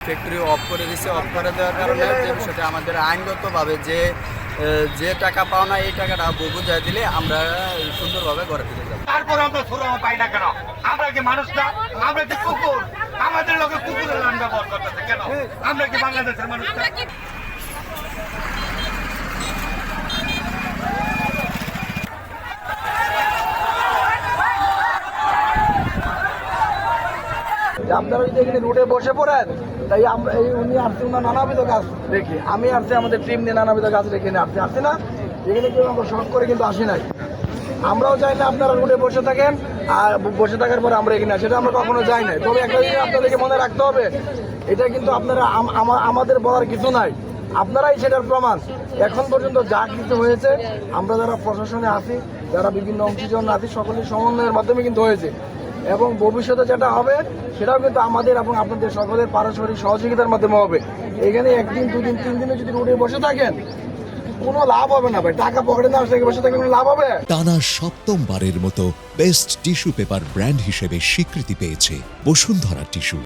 Factory of করে দিছে of করে দেওয়ার কারণে যে বিষয়টা আমাদের আইনগতভাবে যে যে টাকা পাওনা এই টাকাটা বুঝাই দিলে আমরা সুন্দরভাবে ঘরে ফিরে যাব। তারপর আমরা সুরমা পাই না কেন? আমরা কি মানুষ না? আমরা কি কুকুর? আমাদের লোকে কুকুরের লান ব্যবহার করতেছে কেন? আমরা কি বাংলাদেশের মানুষ না? যে আপনারা যদি এখানে রুটে বসে পড়েন। তাই আমরা এই উনি আসছে ওনার নানাবিধ গাছ দেখি। আমি আসছি, আমাদের টিম নিয়ে নানাবিধ গাছ রেখে নিয়ে আসছি। আসছি না? এখানে কেউ আমরা শখ করে কিন্তু আসি নাই। আমরাও চাই না আপনারা রুটে বসে থাকেন, আর বসে থাকার পর আমরা এখানে আসি। এটা আমরা কখনো যাই নাই। তবে একটা জিনিস আপনাদেরকে মনে রাখতে হবে, এটা কিন্তু আপনারা আমাদের বলার কিছু নাই। আপনারাই সেটার প্রমাণ। এখন পর্যন্ত যা কিছু হয়েছে, আমরা যারা প্রশাসনে আছি যারা বিভিন্ন অংশীজন আছি সকলের সমন্বয়ের মাধ্যমে কিন্তু হয়েছে। এবং ভবিষ্যতে যেটা হবে, সেটাও কিন্তু আমাদের এবং আপনাদের সকলের পারস্পরিক সহযোগিতার মাধ্যমে হবে। এখানে একদিন, দুদিন, তিন দিনে যদি রুটে বসে থাকেন, কোনো লাভ হবে না ভাই। টাকা পকেটে না আসলে বসে থাকলে কোনো লাভ হবে? টানা সপ্তমবারের মতো বেস্ট টিস্যু পেপার ব্র্যান্ড হিসেবে স্বীকৃতি পেয়েছে বসুন্ধরা টিস্যু